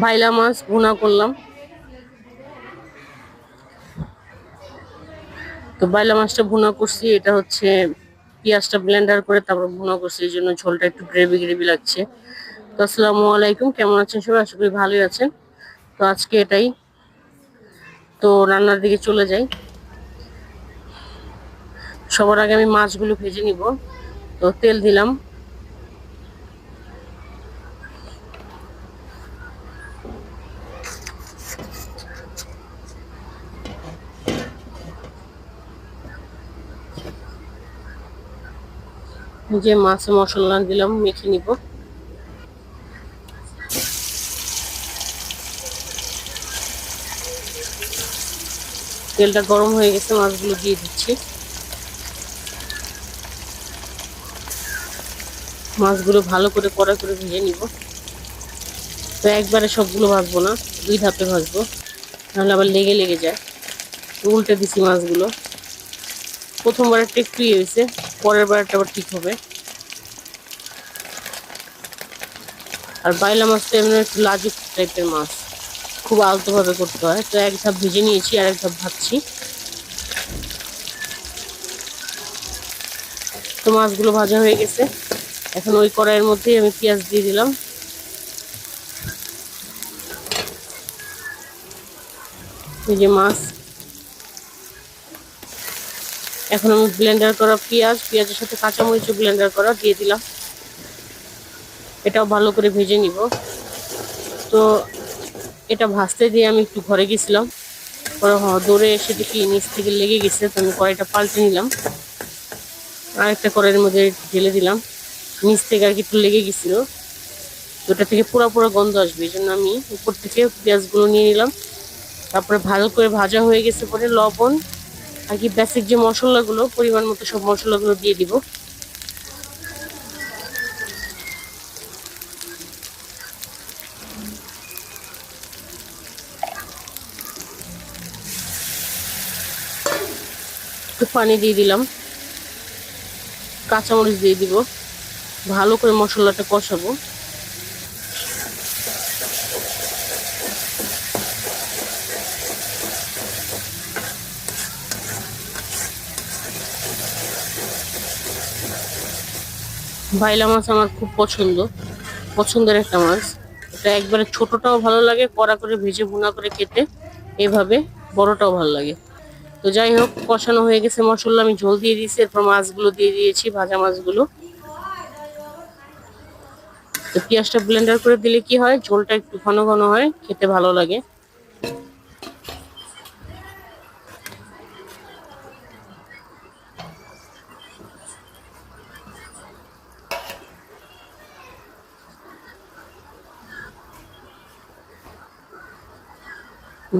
বাইলা মাছ ভুনা করলাম। তো বাইলা মাছটা ভুনা করছি, এটা হচ্ছে পেঁয়াজটা ব্লেন্ডার করে তারপর ভুনা করছি, এই জন্য ঝোলটা একটু গ্রেভি গ্রেভি লাগছে। তো আসসালামু আলাইকুম, কেমন আছেন সবাই? আশা করি ভালোই আছেন। তো আজকে এটাই। তো রান্নার দিকে চলে যাই। সবার আগে আমি মাছগুলো ভেজে নিব। তো তেল দিলাম। যে মাছে মশলা দিলাম, মেখে নিব। তেলটা গরম হয়ে গেছে, মাছগুলো দিয়ে দিচ্ছি। মাছগুলো ভালো করে কড়া করে ভেজে নিব। তো একবারে সবগুলো ভাজবো না, দুই ধাপে ভাজবো, নাহলে আবার লেগে লেগে যায়। উল্টে দিছি মাছগুলো। প্রথমবার একটা একটু হয়েছে। পরের বার একটা ঠিক হবে। আর বাইলা মাছটা এমনি একটু লাজুক টাইপের মাছ। খুব আলতোভাবে করতে হয়। তো এক ধাপ ভেজে নিয়েছি আর এক ধাপ ভাবছি তো মাছগুলো ভাজা হয়ে গেছে। এখন ওই কড়াইয়ের মধ্যেই আমি পেঁয়াজ দিয়ে দিলাম। এই যে মাছ এখন আমি ব্লেন্ডার করা পেঁয়াজ, পেঁয়াজের সাথে কাঁচামরিচ ব্লেন্ডার করা দিয়ে দিলাম। এটাও ভালো করে ভেজে নিব। তো এটা ভাজতে দিয়ে আমি একটু ঘরে গেছিলাম। পরে দৌড়ে এসে দেখি নিচ থেকে লেগে গেছে, তো আমি কড়াইটা পাল্টে নিলাম। আরেকটা কড়াইয়ের মধ্যে ঢেলে দিলাম। নিচ থেকে আর কি একটু লেগে গেছিল। ওটা থেকে পুরো পুরো গন্ধ আসবে এই জন্য আমি উপর থেকে পেঁয়াজগুলো নিয়ে নিলাম। তারপরে ভালো করে ভাজা হয়ে গেছে পরে লবণ আর কি বেসিক যে মশলাগুলো, পরিমাণ মতো সব মশলাগুলো দিয়ে দিব। একটু পানি দিয়ে দিলাম। কাঁচামরিচ দিয়ে দিব। ভালো করে মশলাটা কষাবো। ভাইলা মাছ আমার খুব পছন্দ। পছন্দের একটা মাছ। এটা একবারে ছোটটাও ভালো লাগে, কড়া করে ভেজে ভুনা করে খেতে এভাবে বড়টাও ভালো লাগে। তো যাই হোক, কষানো হয়ে গেছে মশলা, আমি ঝোল দিয়ে দিয়েছি, এরপর মাছগুলো দিয়ে দিয়েছি, ভাজা মাছগুলো। তো পেঁয়াজটা ব্লেন্ডার করে দিলে কি হয়? ঝোলটা একটু ঘন ঘন হয়, খেতে ভালো লাগে।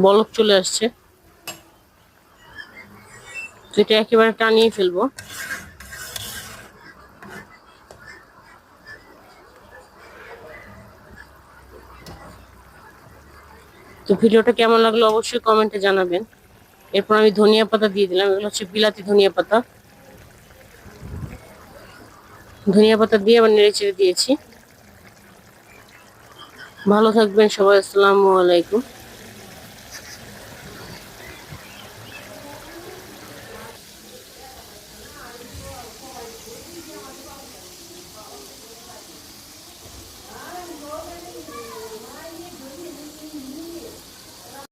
বলক চলে আসছে। এটা একেবারে টানিয়ে ফেলব। তো ভিডিওটা কেমন লাগল অবশ্যই কমেন্টে জানাবেন। এরপর আমি ধনিয়া পাতা দিয়ে দিলাম, এগুলো হচ্ছে বিলাতি ধনিয়া পাতা। ধনিয়া পাতা দিয়ে আবার নেড়ে চেড়ে দিয়েছি। ভালো থাকবেন সবাই, আসসালামু আলাইকুম।